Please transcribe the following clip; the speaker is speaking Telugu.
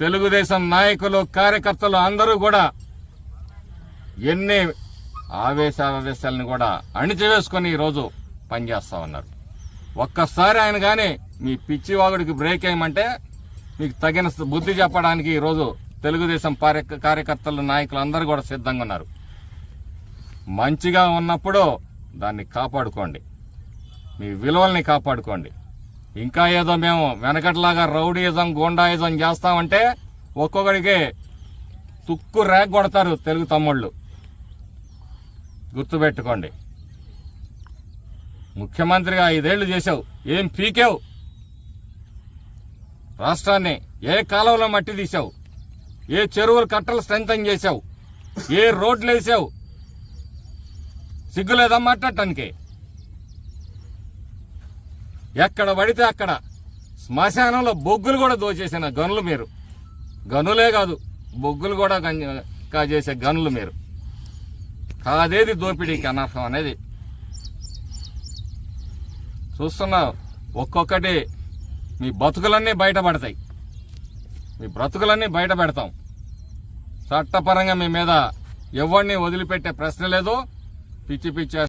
తెలుగుదేశం నాయకులు కార్యకర్తలు అందరూ కూడా ఎన్ని ఆవేశావేశాలను కూడా అణిచివేసుకొని ఈరోజు పనిచేస్తా ఉన్నారు. ఒక్కసారి ఆయన కానీ మీ పిచ్చివాగుడికి బ్రేక్ వేయమంటే మీకు తగిన బుద్ధి చెప్పడానికి ఈరోజు తెలుగుదేశం పార్య- కార్యకర్తలు నాయకులు అందరూ కూడా సిద్ధంగా ఉన్నారు. మంచిగా ఉన్నప్పుడు దాన్ని కాపాడుకోండి. మీ విలువల్ని కాపాడుకోండి. ఇంకా ఏదో మేము వెనకట్లాగా రౌడీయిజం గూండాయిజం చేస్తామంటే ఒక్కొక్కడికి తుక్కు రేగ కొడతారు తెలుగు తమ్ముళ్ళు. గుర్తుపెట్టుకోండి. ముఖ్యమంత్రిగా ఐదేళ్ళు చేశావు ఏం పీకావు? రాష్ట్రాన్ని ఏ కాలంలో మట్టి తీసావు ఏ చెరువులు కట్టలు స్ట్రెంగ్ చేశావు? ఏ రోడ్లు వేసావు సిగ్గులేదమ్మా మాట్లాడటానికి ఎక్కడ పడితే అక్కడ. శ్మశానంలో బొగ్గులు కూడా దోచేసిన గనులు మీరు. గనులే కాదు బొగ్గులు కూడా చేసే గనులు మీరు. కాదేది దోపిడీకి అనర్హం అనేది? చూస్తున్నా ఒక్కొక్కటి మీ బతుకులన్నీ బయటపడతాయి. మీ బ్రతుకులన్నీ బయట పెడతాం. చట్టపరంగా మీ మీద ఎవరిని వదిలిపెట్టే ప్రశ్న లేదు. పిచ్చి పిచ్చి